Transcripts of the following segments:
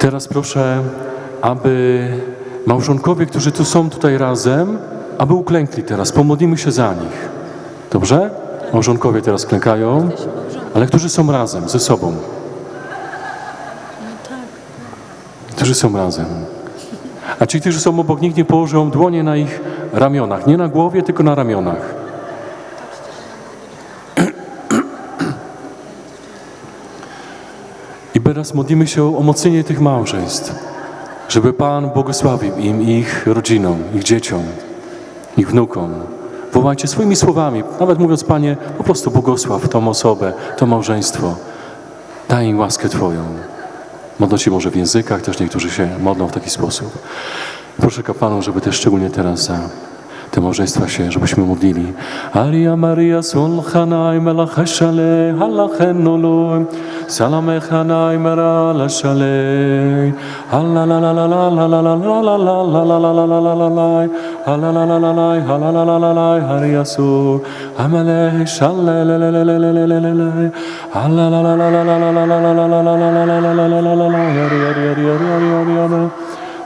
Teraz proszę, aby małżonkowie, którzy tu są tutaj razem, aby uklękli teraz. Pomodlimy się za nich. Dobrze? Małżonkowie teraz klękają, ale którzy są razem, ze sobą. Którzy są razem. A ci, którzy są obok nich, nie położą dłonie na ich ramionach. Nie na głowie, tylko na ramionach. teraz modlimy się o mocnienie tych małżeństw, żeby Pan błogosławił im, ich rodzinom, ich dzieciom, ich wnukom. Wołajcie swoimi słowami, nawet mówiąc Panie, po prostu błogosław tą osobę, to małżeństwo. Daj im łaskę Twoją. Modlą się może w językach, też niektórzy się modlą w taki sposób. Proszę kapłanów, żeby też szczególnie teraz za te małżeństwa się, żebyśmy modlili. Aria Maria Sulchanai Melacheszale Halachenulu Salamechanai Meraleszale Hallelujah.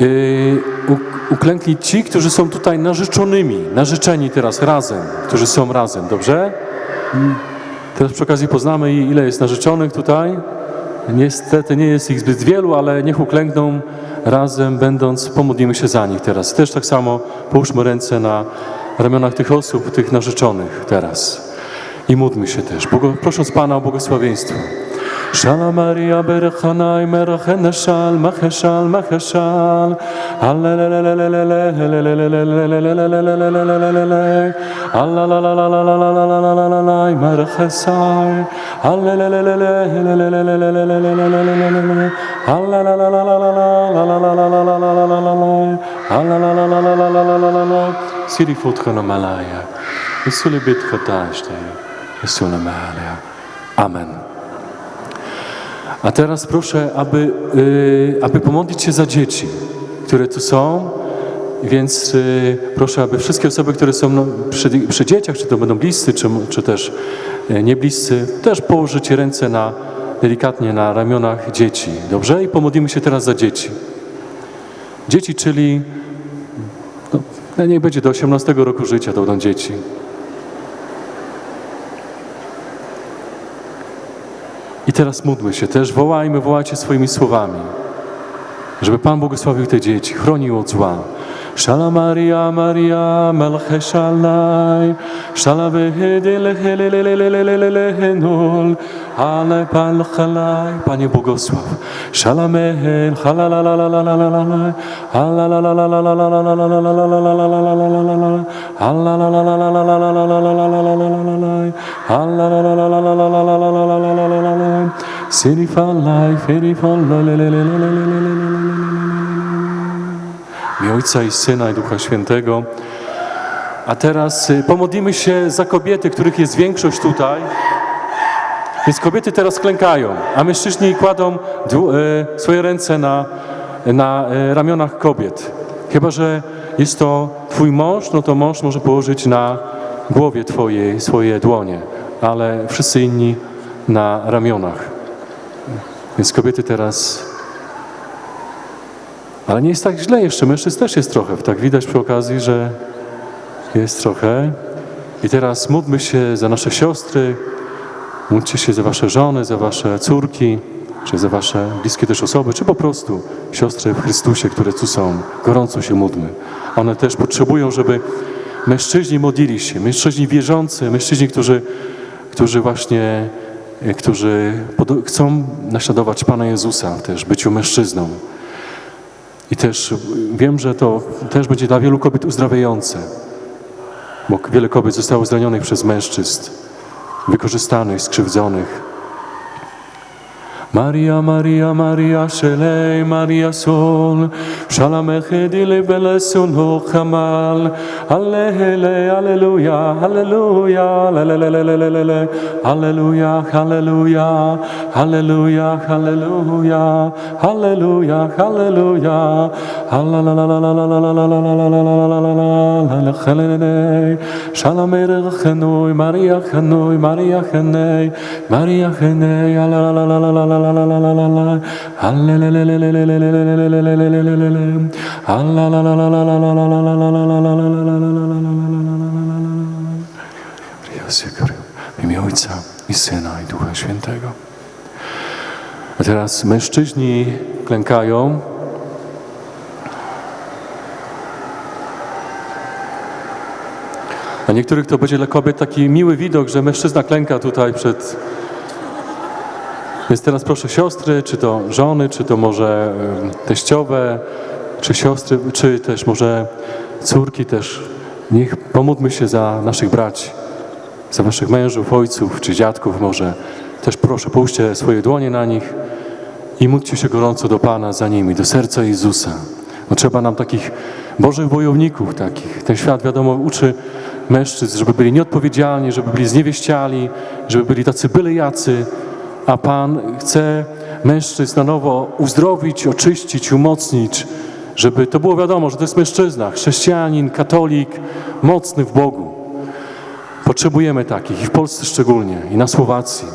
Yy, uklękli ci, którzy są tutaj narzeczonymi, narzeczeni teraz razem, którzy są razem, dobrze? Teraz przy okazji poznamy, ile jest narzeczonych tutaj. Niestety nie jest ich zbyt wielu, ale niech uklękną razem, będąc, pomodlimy się za nich teraz. Też tak samo połóżmy ręce na ramionach tych osób, tych narzeczonych teraz. I módlmy się też, prosząc Pana o błogosławieństwo. Szala Maria la la la la la la la la la la la la la la la la la la A teraz proszę, aby, y, aby pomodlić się za dzieci, które tu są. Więc y, proszę, aby wszystkie osoby, które są no, przy, przy dzieciach, czy to będą bliscy, czy, czy też y, nie bliscy, też położyć ręce na, delikatnie na ramionach dzieci. Dobrze? I pomodlimy się teraz za dzieci. Dzieci, czyli no, no niech będzie do 18 roku życia, to będą dzieci. Teraz módlmy się też, wołajmy, wołajcie swoimi słowami, żeby Pan błogosławił te dzieci, chronił od zła. Shalom, Maria Maria Melche Shalai. Shala Vehedelehelehenol Ale Pal Chalai. Panie Błogosław Shalamehen Halalalalalalalalai Halalalalalalalalalalalalalalalalalai imię Ojca i Syna i Ducha Świętego. A teraz y, pomodlimy się za kobiety, których jest większość tutaj. Więc kobiety teraz klękają, a mężczyźni kładą e, swoje ręce na, na e, ramionach kobiet. Chyba, że jest to twój mąż, no to mąż może położyć na głowie twojej swoje dłonie, ale wszyscy inni na ramionach. Więc kobiety teraz ale nie jest tak źle jeszcze, mężczyzn też jest trochę. Tak widać przy okazji, że jest trochę. I teraz módlmy się za nasze siostry, módlcie się za wasze żony, za wasze córki, czy za wasze bliskie też osoby, czy po prostu siostry w Chrystusie, które tu są. Gorąco się módlmy. One też potrzebują, żeby mężczyźni modlili się, mężczyźni wierzący, mężczyźni, którzy, którzy właśnie którzy chcą naśladować Pana Jezusa też, byciu mężczyzną. I też wiem, że to też będzie dla wielu kobiet uzdrawiające, bo wiele kobiet zostało zranionych przez mężczyzn, wykorzystanych, skrzywdzonych. Maria, Maria, Maria, Shelei, Maria Sol, Shalom Echedi Libelesun Hochamal, Allehele, Alleluia, Alleluia, Alleluia, Alleluia, Alleluia, Alleluia, Alleluia, Alleluia, Alleluia, Alleluia, Shalom Maria Maria Maria Alleluia, W imię Ojca i Syna i Ducha Świętego. A teraz mężczyźni klękają. A niektórych to będzie dla kobiet taki miły widok, że mężczyzna klęka tutaj przed więc teraz proszę siostry, czy to żony, czy to może teściowe, czy siostry, czy też może córki też. Niech pomódlmy się za naszych braci, za waszych mężów, ojców, czy dziadków może. Też proszę, połóżcie swoje dłonie na nich i módlcie się gorąco do Pana za nimi, do serca Jezusa. Bo trzeba nam takich Bożych bojowników takich. Ten świat, wiadomo, uczy mężczyzn, żeby byli nieodpowiedzialni, żeby byli zniewieściali, żeby byli tacy byle jacy, a Pan chce mężczyzn na nowo uzdrowić, oczyścić, umocnić, żeby to było wiadomo, że to jest mężczyzna, chrześcijanin, katolik, mocny w Bogu. Potrzebujemy takich i w Polsce szczególnie, i na Słowacji.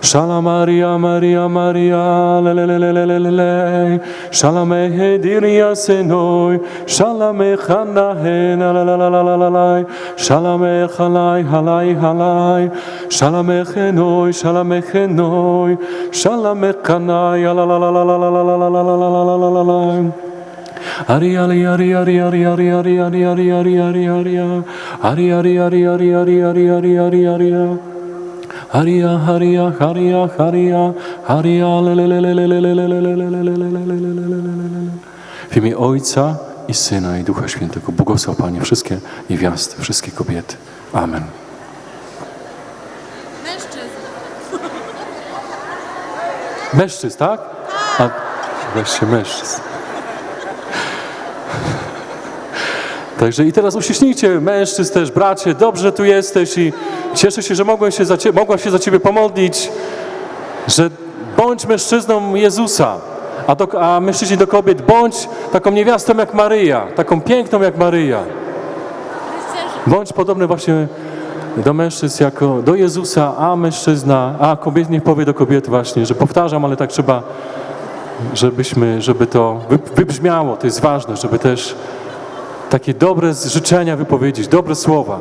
Shalom Maria, Maria, Maria, le le le le le le le le. Shalom Hediria Senoi, Shalom Echana Hen, la la la la la la la. Shalom Echalai, Halai, Halai. Shalom Echenoi, Shalom Echenoi, Shalom Ekanai, la la la la la la la la la la la la la la la la la. Ari ari ari ari ari ari ari ari ari ari ari ari ari ari ari ari ari ari ari ari Haria, Haria, Haria, Haria, Haria, W imię Ojca i Syna i Ducha Świętego. Błogosław Panie wszystkie niewiasty, wszystkie kobiety. Amen. Mężczyzn. Mężczyzn, tak? A, wreszcie mężczyzn. Także i teraz uściśnijcie mężczyzn też, bracie, dobrze tu jesteś i cieszę się, że mogłem się za ciebie, mogła się za ciebie pomodlić, że bądź mężczyzną Jezusa, a, do, a mężczyźni do kobiet, bądź taką niewiastą jak Maryja, taką piękną jak Maryja. Bądź podobny właśnie do mężczyzn jako do Jezusa, a mężczyzna, a kobiet niech powie do kobiety właśnie, że powtarzam, ale tak trzeba, żebyśmy, żeby to wy- wybrzmiało, to jest ważne, żeby też takie dobre życzenia wypowiedzieć, dobre słowa.